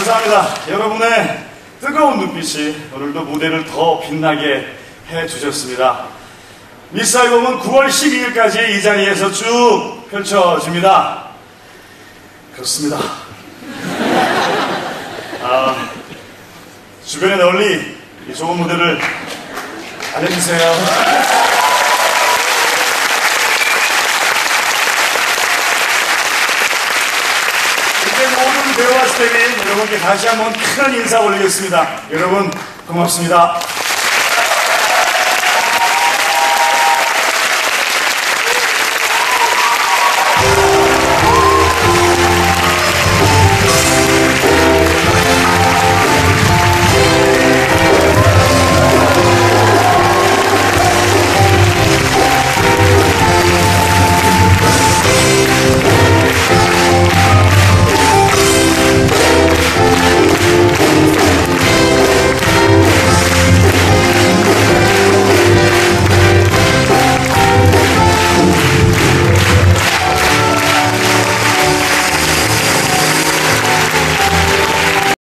감사합니다. 여러분의 뜨거운 눈빛이 오늘도 무대를 더 빛나게 해주셨습니다. 알범은 9월 12일까지 이 자리에서 쭉 펼쳐집니다. 그렇습니다. 아, 주변에 널리 이 좋은 무대를 알려주세요. 배우와 스태프 여러분께 다시 한번 큰 인사 올리겠습니다. 여러분 고맙습니다.